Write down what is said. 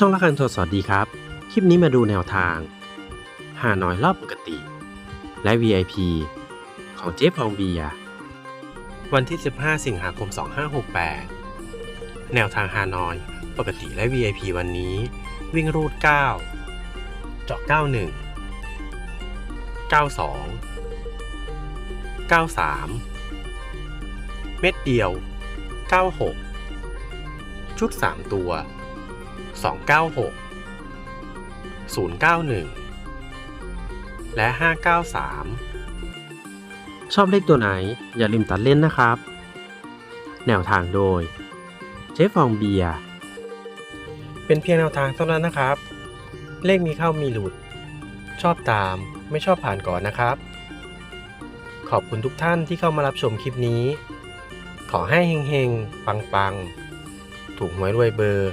ช่องละคันโทรสวัสดีครับ คลิปนี้มาดูแนวทางหาน้อยรอบปกติ และ VIP ของเจ๊ฟองเบีย วันที่ 15 สิงหาคม 2568 แนวทางฮานอยปกติและ VIP วันนี้ วิ่งรูด 9 เจาะ 91 92 93 เม็ดเดียว 96 ชุด 3 ตัว 296 091 และ 593 ชอบเลขตัวไหนอย่าลืมตัดเล่นนะครับ แนวทางโดย เจ๊ฟองเบียร์เป็นเพียงแนวทางเท่านั้นนะครับ เลขมีเข้ามีหลุด ชอบตามไม่ชอบผ่านก่อนนะครับ ขอบคุณทุกท่านที่เข้ามารับชมคลิปนี้ ขอให้เฮงๆ ปังๆ ถูกหวยรวยเบอร์